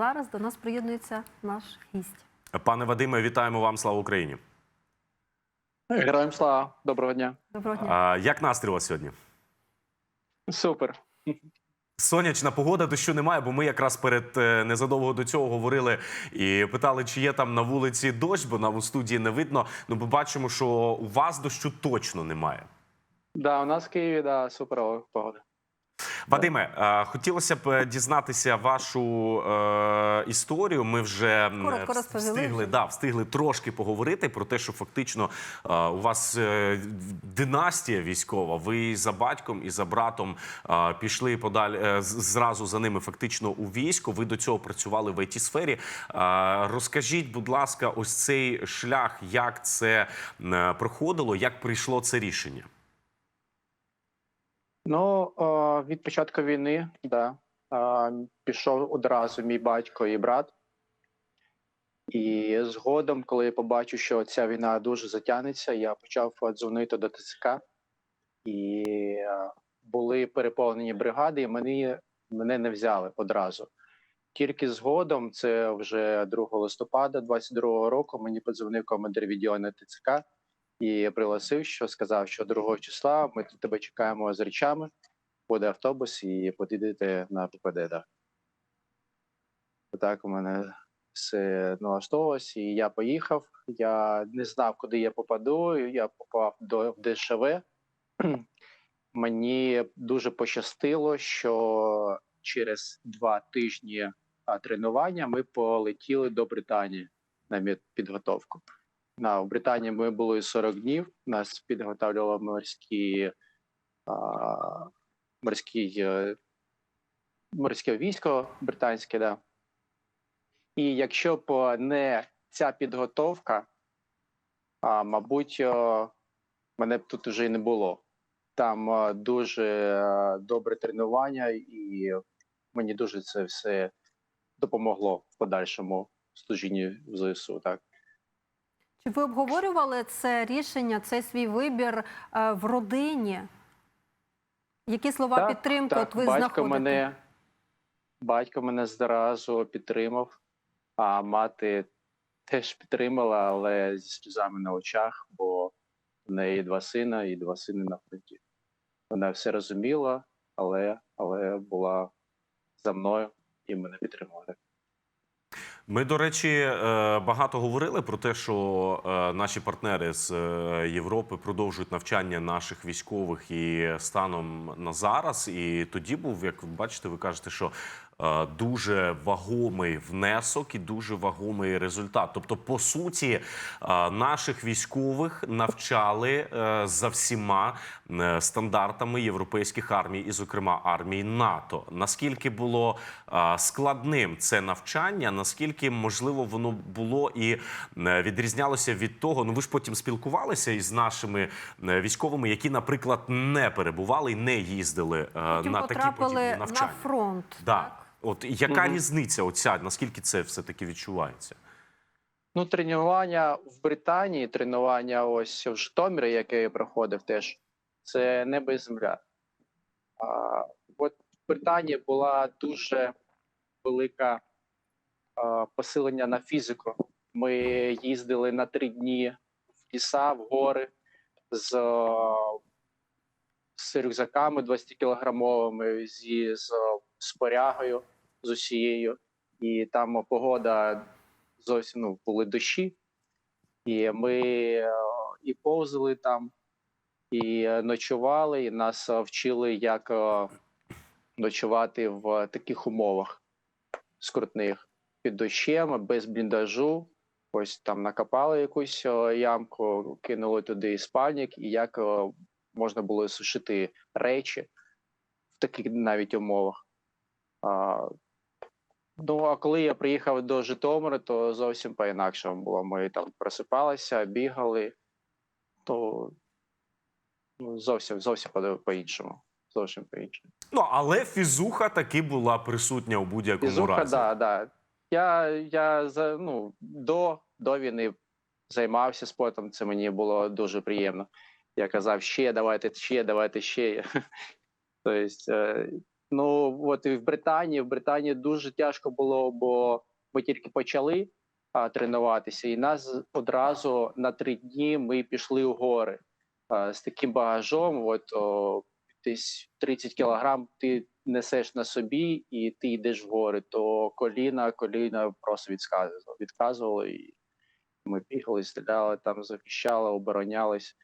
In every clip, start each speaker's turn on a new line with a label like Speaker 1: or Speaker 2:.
Speaker 1: Зараз до нас приєднується наш гість.
Speaker 2: Пане Вадиме, вітаємо вам. Слава Україні.
Speaker 3: Героям слава, доброго дня.
Speaker 1: Доброго дня.
Speaker 2: А, як настрій у вас сьогодні?
Speaker 3: Супер.
Speaker 2: Сонячна погода, дощу немає, бо ми якраз перед е, незадовго до цього говорили і питали, чи є там на вулиці дощ, бо нам у студії не видно. Ну, ми бачимо, що у вас дощу точно немає.
Speaker 3: Да, у нас в Києві да, суперова погода.
Speaker 2: Вадиме, е, хотілося б е, дізнатися вашу е, історію. Ми вже
Speaker 1: Коротко
Speaker 2: встигли, да, встигли трошки поговорити про те, що фактично е, у вас е, династія військова. Ви за батьком і за братом е, пішли подалі е, зразу за ними, фактично у військо. Ви до цього працювали в it сфері. Е, розкажіть, будь ласка, ось цей шлях, як це е, проходило, як прийшло це рішення?
Speaker 3: Ну, від початку війни, да, пішов одразу мій батько і брат. І згодом, коли я побачив, що ця війна дуже затягнеться, я почав дзвонити до ТЦК. І були переповнені бригади, і мені, мене не взяли одразу. Тільки згодом, це вже 2 листопада 22 року, мені подзвонив командир відділення ТЦК і пригласив, що сказав, що 2 числа ми тебе чекаємо з речами, буде автобус і подійдете на ППД. Да. Так у мене все налаштовувалось, і я поїхав. Я не знав, куди я попаду. Я попав до ДШВ. Мені дуже пощастило, що через два тижні тренування ми полетіли до Британії на медпідготовку. На в Британії ми були 40 днів. Нас підготовлювало морські а, морський, е, морське військо британське, да. І якщо б не ця підготовка, а, мабуть, мене б тут вже і не було. Там е, дуже е, добре тренування, і мені дуже це все допомогло в подальшому служінні в ЗСУ. Так.
Speaker 1: Чи ви обговорювали це рішення, цей свій вибір е, в родині? Які слова
Speaker 3: Так,
Speaker 1: підтримки
Speaker 3: так,
Speaker 1: от ви
Speaker 3: батько
Speaker 1: знаходите?
Speaker 3: мене, батько мене зразу підтримав, а мати теж підтримала, але зі сльозами на очах, бо в неї два сина і два сини на фронті. Вона все розуміла, але, але була за мною і мене підтримала.
Speaker 2: Ми, до речі, е, багато говорили про те, що е, наші партнери з е, Європи продовжують навчання наших військових і станом на зараз. І тоді був, як ви бачите, ви кажете, що дуже вагомий внесок і дуже вагомий результат. Тобто, по суті, е, наших військових навчали е, за всіма е, стандартами європейських армій, і, зокрема, армії НАТО. Наскільки було е, складним це навчання, наскільки можливо воно було і е, відрізнялося від того. Ну ви ж потім спілкувалися із нашими е, військовими, які, наприклад, не перебували і не їздили е,
Speaker 1: Потім
Speaker 2: на такі
Speaker 1: потрапили
Speaker 2: подібні
Speaker 1: на фронт.
Speaker 2: Да.
Speaker 1: Так?
Speaker 2: От яка
Speaker 3: Мгм.
Speaker 2: різниця? Оця наскільки це все таки відчувається?
Speaker 3: Ну, тренування в Британії, тренування ось в Житомирі, яке я проходив теж, це небо і земля. А, от в Британії була дуже велика а, посилення на фізику. Ми їздили на три дні в ліса, в гори з, з рюкзаками 20-кілограмовими, зі з спорягою з усією. І там погода зовсім ну, були дощі, і ми е, і повзали там, і ночували, і нас вчили, як е, ночувати в таких умовах скрутних під дощем, без бліндажу. Ось там накопали якусь е, ямку, кинули туди спальник, і як можна було сушити речі в таких навіть умовах. Ну, а коли я приїхав до Житомира, то зовсім по-інакшому було. Ми там просипалися, бігали, то ну, зовсім зовсім по- по-іншому. Зовсім по-іншому.
Speaker 2: Ну але фізуха таки була присутня у будь-якому
Speaker 3: Фізуха,
Speaker 2: разі.
Speaker 3: да, да. Я, я за, ну, до, до війни займався спортом, це мені було дуже приємно. Я казав, ще давайте, ще, давайте ще. Тобто, Ну от і в Британії, в Британії дуже тяжко було, бо ми тільки почали а, тренуватися, і нас одразу на три дні ми пішли у гори а, з таким багажом. От о, десь 30 кілограм ти несеш на собі, і ти йдеш в гори, то коліна, коліна просто відказували, відказували, і ми бігали, стріляли, там захищали, оборонялись.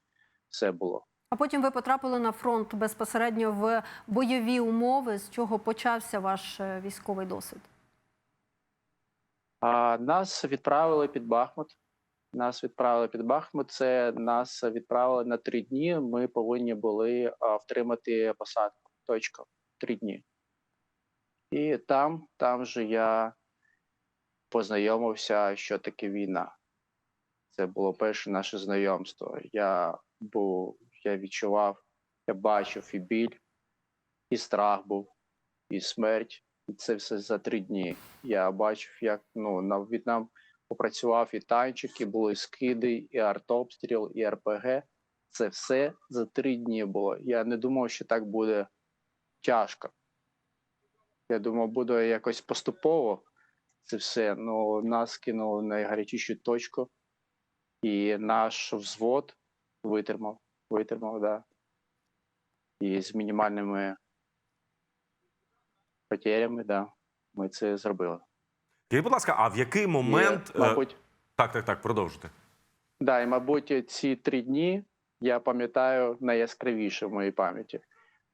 Speaker 3: Все було.
Speaker 1: А потім ви потрапили на фронт безпосередньо в бойові умови. З чого почався ваш е, військовий досвід?
Speaker 3: А нас відправили під Бахмут. Нас відправили під Бахмут. Це нас відправили на три дні. Ми повинні були втримати посадку. Точка. Три дні. І там, там же я познайомився, що таке війна. Це було перше наше знайомство. Я був, я відчував, я бачив і біль, і страх був, і смерть. І це все за три дні. Я бачив, як ну на В'єтнам попрацював і танчики, були скиди, і артобстріл, і РПГ. Це все за три дні було. Я не думав, що так буде тяжко. Я думав, буде якось поступово це все. Ну нас кинули на найгарячішу точку, і наш взвод витримав. Витримав, да. І з мінімальними потерями, да, ми це зробили.
Speaker 2: Скажіть, будь ласка, а в який момент.
Speaker 3: І,
Speaker 2: е,
Speaker 3: мабуть,
Speaker 2: Так, так, так, продовжуйте.
Speaker 3: да, і мабуть, ці три дні я пам'ятаю найяскравіше в моїй пам'яті,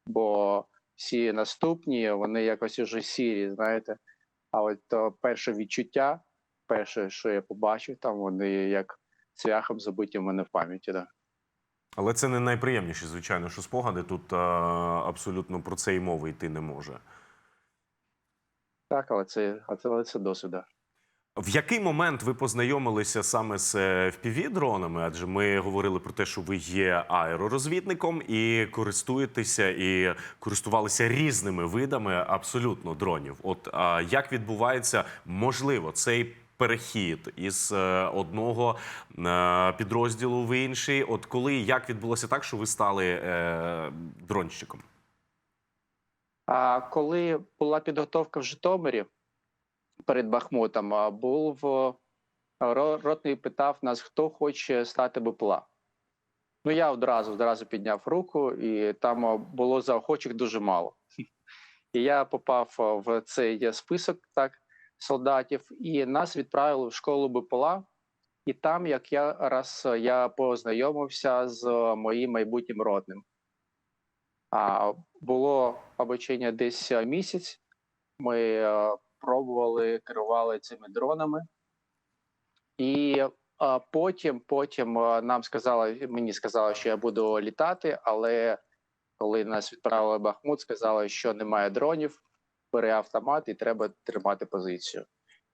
Speaker 3: бо всі наступні вони якось уже сірі, знаєте. А от то перше відчуття, перше, що я побачив, там вони як цвяхом забиті в мене в пам'яті. Да.
Speaker 2: Але це не найприємніші, звичайно, що спогади. Тут е, абсолютно про це і мови йти не може.
Speaker 3: Так, але це, а але це досвід.
Speaker 2: В який момент ви познайомилися саме з FPV-дронами? Адже ми говорили про те, що ви є аеророзвідником і користуєтеся і користувалися різними видами абсолютно дронів. От а, як відбувається можливо цей перехід із е, одного е, підрозділу в інший? От коли як відбулося так, що ви стали е, дронщиком?
Speaker 3: А коли була підготовка в Житомирі перед Бахмутом, був ротний питав нас, хто хоче стати БПЛА. Ну, я одразу одразу підняв руку, і там було заохочих дуже мало. І я попав в цей список так, солдатів, і нас відправили в школу БПЛА. І там, як я раз я познайомився з моїм майбутнім ротним. А було обучення десь е, місяць. Ми е, пробували керували цими дронами, і е, потім, потім е, нам сказали, мені сказали, що я буду літати, але коли нас відправили в Бахмут, сказали, що немає дронів, бери автомат і треба тримати позицію.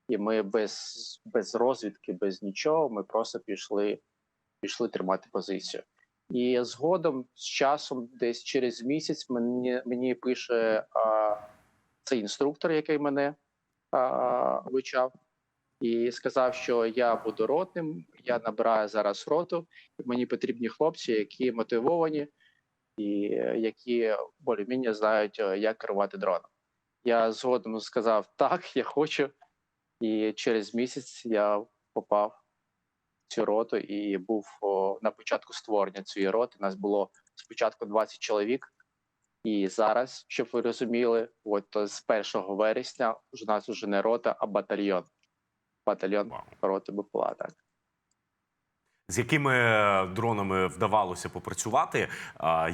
Speaker 3: І ми без, без розвідки, без нічого, ми просто пішли, пішли тримати позицію. І згодом з часом, десь через місяць, мені мені пише а, цей інструктор, який мене а, вивчав, і сказав, що я буду ротним, я набираю зараз роту, і мені потрібні хлопці, які мотивовані і е, які більш-менш знають, е, як керувати дроном. Я згодом сказав так, я хочу, і через місяць я попав цю роту і був о, на початку створення цієї роти. Нас було спочатку 20 чоловік, і зараз, щоб ви розуміли, от то з 1 вересня у нас вже не рота, а батальйон. Батальйон роти БПЛА. Так.
Speaker 2: З якими е, дронами вдавалося попрацювати?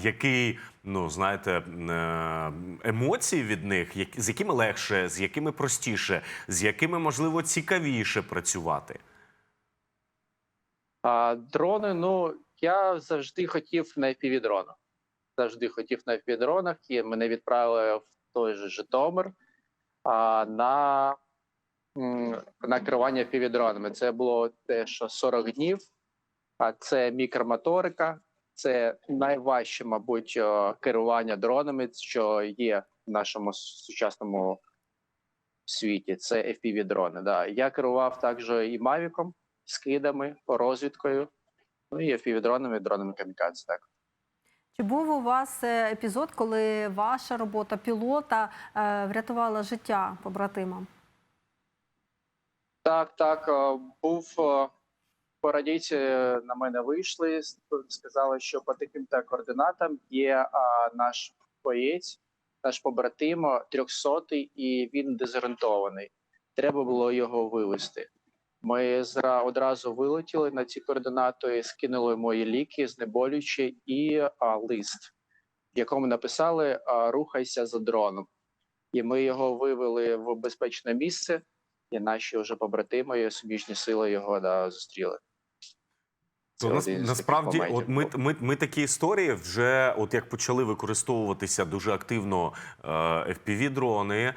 Speaker 2: Який, ну знаєте, е, емоції від них, з якими легше, з якими простіше, з якими можливо цікавіше працювати?
Speaker 3: А дрони, ну я завжди хотів на fpv дронах Завжди хотів на fpv дронах і мене відправили в той же Житомир а, на, на керування fpv дронами Це було те, що 40 днів, а це мікромоторика, це найважче, мабуть, керування дронами, що є в нашому сучасному світі. Це fpv дрони Да. Я керував також і Мавіком скидами, розвідкою, ну і fpv-дронами, дронами камікадзе. Так.
Speaker 1: Чи був у вас е, епізод, коли ваша робота пілота е, врятувала життя побратимам?
Speaker 3: Так, так, е, був е, радійці на мене вийшли, сказали, що по таким та координатам є а, наш боєць, наш побратим, 300-й, і він дезорієнтований. Треба було його вивезти. Ми зра одразу вилетіли на ці координати, скинули мої ліки, знеболюючі і а, лист, в якому написали Рухайся за дроном. І ми його вивели в безпечне місце і наші вже побратими, і суміжні сили його да, зустріли.
Speaker 2: То нас, насправді, от ми, ми, ми такі історії вже, от як почали використовуватися дуже активно е, FPV-дрони, е,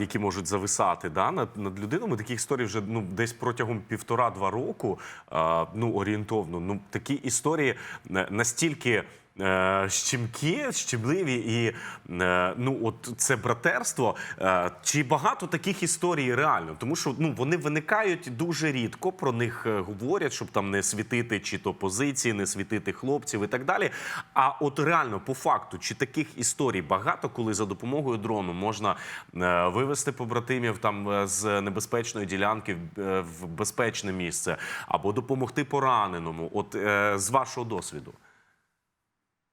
Speaker 2: які можуть зависати да, над, над людиною. Ми історії вже ну, десь протягом півтора-два року, е, ну орієнтовно. Ну такі історії е, настільки. Е, Щемкі, і е, ну от це братерство. Е, Чи багато таких історій реально? Тому що ну вони виникають дуже рідко. Про них говорять, щоб там не світити чи то позиції, не світити хлопців і так далі. А от реально, по факту, чи таких історій багато, коли за допомогою дрону можна вивести побратимів там з небезпечної ділянки в, безпечне місце, або допомогти пораненому? От з вашого досвіду.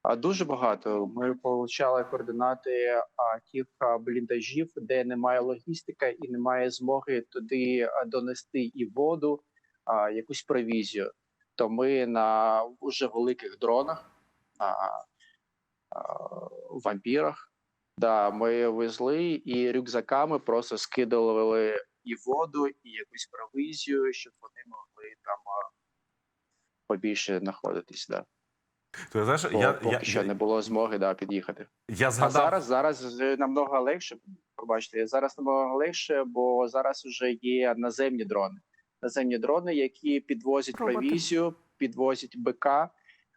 Speaker 3: Дуже багато. Ми получали координати тих бліндажів, де немає логістика і немає змоги туди донести і воду, а, якусь провізію. То ми на уже великих дронах, а, а, вампірах, да, ми везли і рюкзаками просто скидували і воду, і якусь провізію, щоб вони могли там побільше знаходитись. Да.
Speaker 2: То знаєш,
Speaker 3: Бо
Speaker 2: я,
Speaker 3: поки
Speaker 2: я,
Speaker 3: що
Speaker 2: я,
Speaker 3: не було змоги да, під'їхати.
Speaker 2: я
Speaker 3: А зараз зараз намного легше. Пробачте, зараз намного легше, бо зараз вже є наземні дрони. Наземні дрони, які підвозять
Speaker 1: Роботи.
Speaker 3: провізію, підвозять БК.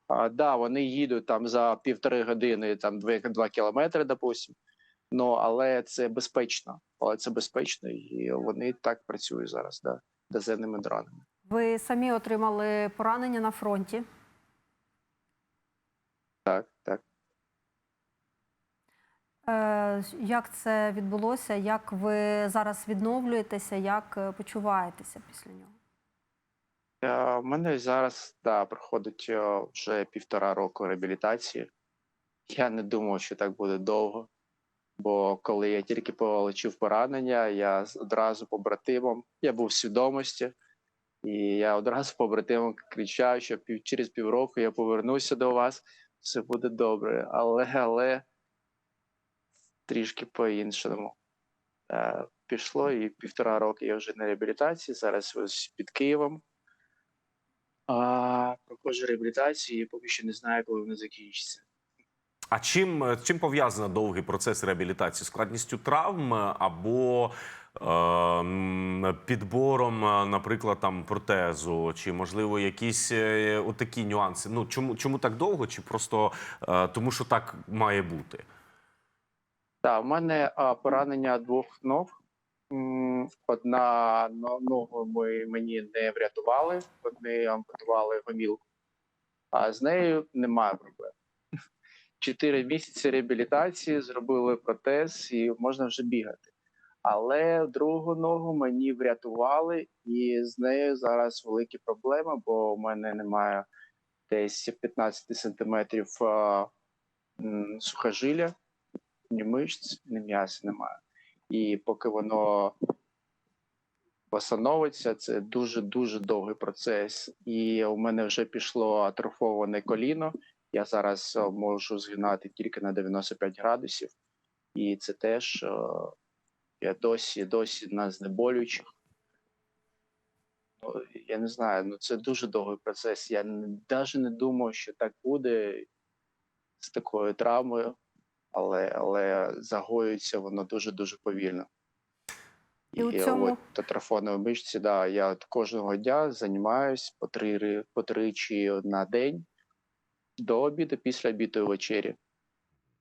Speaker 3: А, да, вони їдуть там за півтори години, там два, два кілометри, допустим. Ну але це безпечно. Але це безпечно, і вони так працюють зараз, да, наземними дронами.
Speaker 1: Ви самі отримали поранення на фронті.
Speaker 3: Так, так.
Speaker 1: Е, Як це відбулося? Як ви зараз відновлюєтеся? Як е, почуваєтеся після нього?
Speaker 3: Е, У мене зараз да, проходить е, вже півтора року реабілітації. Я не думав, що так буде довго. Бо коли я тільки отримав поранення, я одразу побратимом, я був в свідомості, і я одразу побратимом кричав, що пів, через півроку я повернуся до вас, все буде добре. Але, але трішки по-іншому. Е, Пішло і півтора роки я вже на реабілітації, зараз ось під Києвом. А, проходжу реабілітацію і поки що не знаю, коли вона закінчиться.
Speaker 2: А чим, е, чим пов'язано довгий процес реабілітації? Складністю травм е, або підбором, е, наприклад, там протезу, чи можливо якісь е, отакі нюанси? Ну чому, чому так довго? Чи просто е, тому, що так має бути?
Speaker 3: Так, у мене поранення двох ног. Одна ногу ми, мені не врятували, вони ампутували гомілку, а з нею немає проблем. Чотири місяці реабілітації, зробили протез і можна вже бігати. Але другу ногу мені врятували, і з нею зараз великі проблеми, бо у мене немає десь 15 сантиметрів м, сухожилля ні мишць, ні м'яса немає. І поки воно восстановиться, це дуже дуже довгий процес. І у мене вже пішло атрофоване коліно. Я зараз е, можу згинати тільки на 95 градусів, і це теж е, я досі, досі на знеболюючих. Ну, Я не знаю, ну це дуже довгий процес. Я навіть не думав, що так буде з такою травмою але, але загоюється воно дуже дуже повільно.
Speaker 1: І у цьому-
Speaker 3: от татрафонові мишці, да, я кожного дня займаюсь по три ри- по тричі на день до обіду, після обіду і вечері.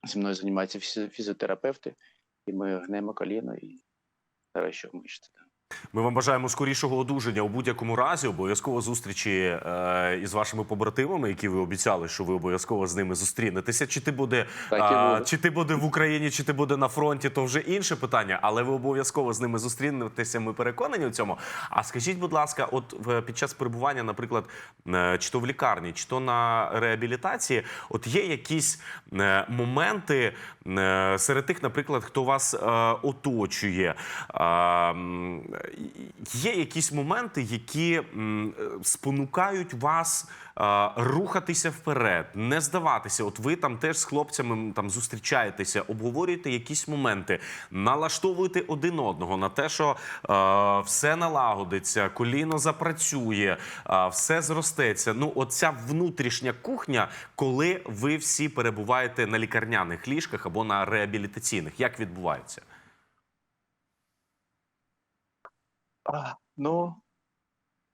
Speaker 3: Зі мною займаються фізі- фізіотерапевти, і ми гнемо коліно і нарощуємо мишці. да.
Speaker 2: Ми вам бажаємо скорішого одужання у будь-якому разі. Обов'язково зустрічі е, із вашими побратимами, які ви обіцяли, що ви обов'язково з ними зустрінетеся. Чи ти буде,
Speaker 3: буде.
Speaker 2: чи ти буде в Україні, чи ти буде на фронті, то вже інше питання. Але ви обов'язково з ними зустрінетеся. Ми переконані у цьому. А скажіть, будь ласка, от під час перебування, наприклад, е, чи то в лікарні, чи то на реабілітації, от є якісь е, моменти е, серед тих, наприклад, хто вас е, оточує. е, Є якісь моменти, які е, спонукають вас е, рухатися вперед, не здаватися. От ви там теж з хлопцями там зустрічаєтеся, обговорюєте якісь моменти, налаштовуєте один одного на те, що е, все налагодиться, коліно запрацює, е, все зростеться. Ну, оця внутрішня кухня, коли ви всі перебуваєте на лікарняних ліжках або на реабілітаційних, як відбувається?
Speaker 3: Ну,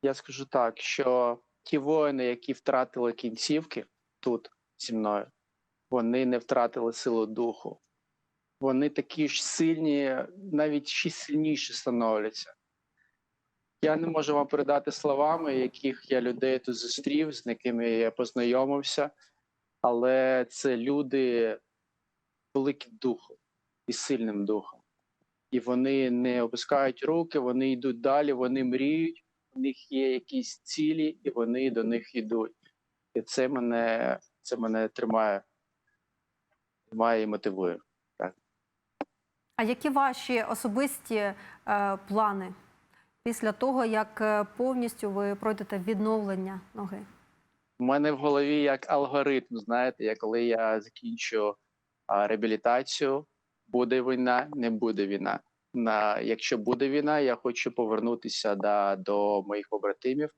Speaker 3: я скажу так, що ті воїни, які втратили кінцівки тут зі мною, вони не втратили силу духу. Вони такі ж сильні, навіть ще сильніші становляться. Я не можу вам передати словами, яких я людей тут зустрів, з якими я познайомився, але це люди великі духом і сильним духом і вони не опускають руки, вони йдуть далі, вони мріють, у них є якісь цілі, і вони до них йдуть. І це мене, це мене тримає, тримає і мотивує.
Speaker 1: А які ваші особисті е, плани після того, як е, повністю ви пройдете відновлення ноги?
Speaker 3: У мене в голові як алгоритм, знаєте, я коли я закінчу реабілітацію, буде війна, не буде війна. На, якщо буде війна, я хочу повернутися да, до моїх побратимів.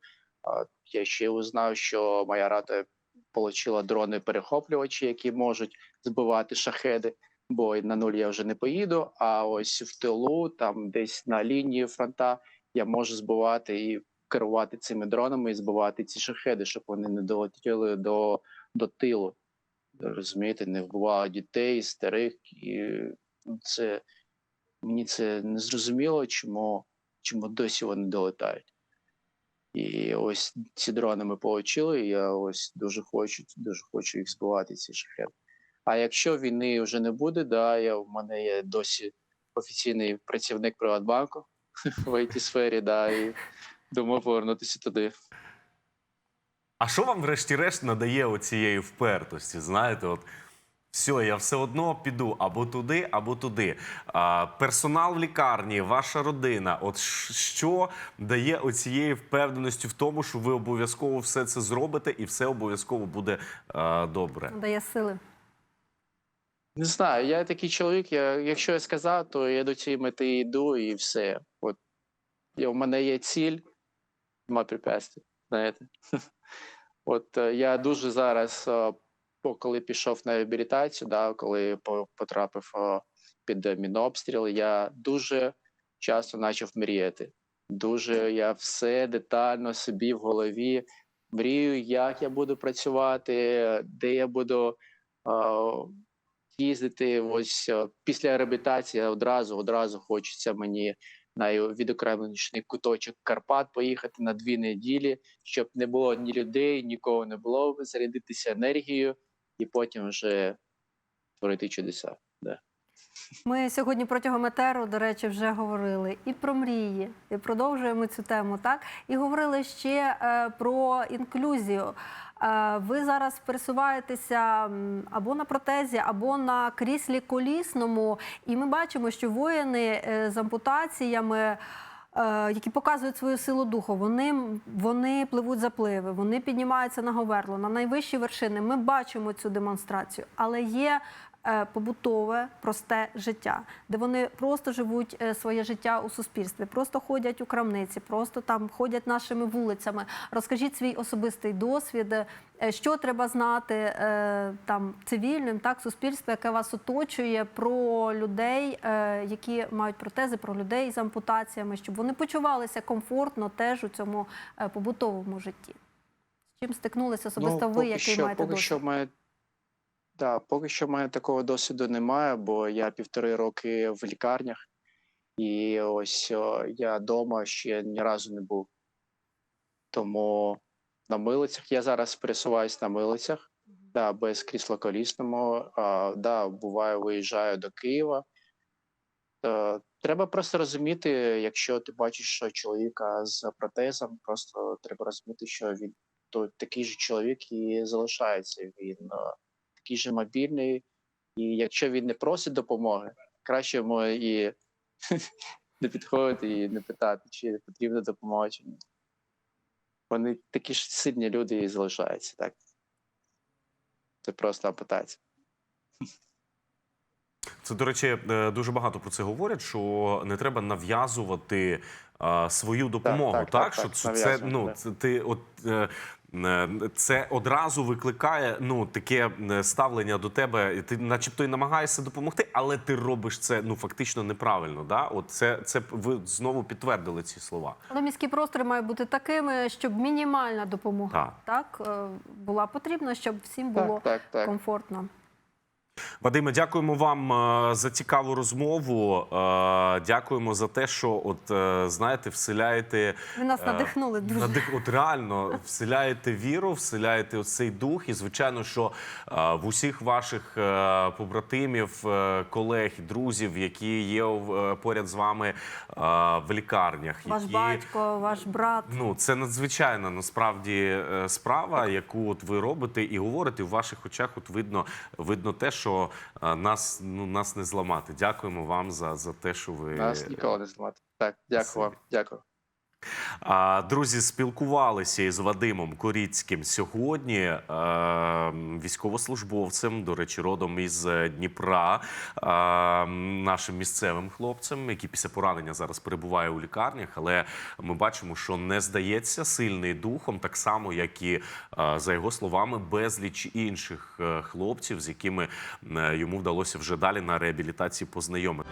Speaker 3: Я ще узнав, що моя рата отримала дрони-перехоплювачі, які можуть збивати шахеди, бо на нуль я вже не поїду. А ось в тилу, там десь на лінії фронта, я можу збивати і керувати цими дронами і збивати ці шахеди, щоб вони не долетіли до, до тилу. Розумієте, не вбивали дітей, старих. І це мені це не зрозуміло, чому, чому досі вони долетають. І ось ці дрони ми отримали, і я ось дуже хочу, дуже хочу їх збивати, ці шахеди. А якщо війни вже не буде, да, я, в мене є досі офіційний працівник Приватбанку в it сфері, да, і думаю повернутися туди.
Speaker 2: А що вам, врешті-решт, надає оцієї впертості? Знаєте, от все, я все одно піду або туди, або туди. А, персонал в лікарні, ваша родина. От що дає оцієї впевненості в тому, що ви обов'язково все це зробите і все обов'язково буде а, добре?
Speaker 1: Дає сили?
Speaker 3: Не знаю, я такий чоловік. Я, якщо я сказав, то я до цієї мети йду і все. От я, у мене є ціль, нема препятствий, знаєте. От е, я дуже зараз, е, коли пішов на реабілітацію, да, коли по- потрапив під мінобстріл, я дуже часто почав мріяти. Дуже я все детально собі в голові мрію, як я буду працювати, де я буду. їздити. Ось після реабілітації одразу одразу хочеться мені на відокремленіший куточок Карпат поїхати на дві неділі, щоб не було ні людей, нікого не було, зарядитися енергією і потім вже творити чудеса. Да.
Speaker 1: Ми сьогодні протягом етеру, до речі, вже говорили і про мрії, і продовжуємо цю тему, так? І говорили ще е, про інклюзію. Е, ви зараз пересуваєтеся або на протезі, або на кріслі колісному, і ми бачимо, що воїни е, з ампутаціями. Е, Які показують свою силу духу, вони, вони пливуть запливи, вони піднімаються на говерло, на найвищі вершини. Ми бачимо цю демонстрацію, але є побутове, просте життя, де вони просто живуть е, своє життя у суспільстві, просто ходять у крамниці, просто там ходять нашими вулицями. Розкажіть свій особистий досвід, е, що треба знати е, там цивільним, так суспільству, яке вас оточує, про людей, е, які мають протези, про людей з ампутаціями, щоб вони почувалися комфортно теж у цьому е, побутовому житті. Чим стикнулися особисто ви,
Speaker 3: Ну, поки
Speaker 1: який
Speaker 3: що,
Speaker 1: маєте
Speaker 3: поки
Speaker 1: досвід?
Speaker 3: що в да, поки що в мене такого досвіду немає, бо я півтори роки в лікарнях, І ось о, я вдома ще ні разу не був. Тому на милицях я зараз пересуваюсь на милицях, да, без крісла колісного. Да, буває, виїжджаю до Києва. Е, треба просто розуміти, якщо ти бачиш що чоловіка з протезом, просто треба розуміти, що він то такий же чоловік і залишається. Він е, такий же мобільний, і якщо він не просить допомоги, краще йому і не підходити і не питати, чи потрібна допомога, чи ні. Вони такі ж сильні люди і залишаються, так. Це просто ампутація.
Speaker 2: Це, до речі, е, дуже багато про це говорять, що не треба нав'язувати е, свою допомогу. Так,
Speaker 3: так, так,
Speaker 2: що
Speaker 3: так,
Speaker 2: це, це ну це ти от. Е, е, Це одразу викликає ну таке е, ставлення до тебе. Ти, начебто, і намагаєшся допомогти, але ти робиш це ну фактично неправильно. Да? От це, це ви знову підтвердили ці слова.
Speaker 1: Але міські простори мають бути такими, щоб мінімальна допомога так, так була потрібна, щоб всім було
Speaker 3: Так, так, так.
Speaker 1: комфортно.
Speaker 2: Вадиме, дякуємо вам е, за цікаву розмову. Е, Дякуємо за те, що от е, знаєте, вселяєте
Speaker 1: Ви нас надихнули дуже.
Speaker 2: Надих, от реально вселяєте віру, вселяєте оцей дух. І звичайно, що в усіх ваших побратимів, колег, друзів, які є поряд з вами в лікарнях,
Speaker 1: Ваш
Speaker 2: які
Speaker 1: батько, ваш брат.
Speaker 2: Ну, це надзвичайна насправді справа, яку от ви робите і говорите. В ваших очах от видно, видно те, що е, нас ну нас не зламати. Дякуємо вам за, за те, що ви
Speaker 3: Нас ніколи не зламати. Так, дякую вам. Дякую.
Speaker 2: Друзі, спілкувалися із Вадимом Коріцьким сьогодні, е, військовослужбовцем, до речі, родом із е, Дніпра, е, нашим місцевим хлопцем, який після поранення зараз перебуває у лікарнях. Але ми бачимо, що не здається сильний духом, так само, як і за його словами, безліч інших хлопців, з якими йому вдалося вже далі на реабілітації познайомити.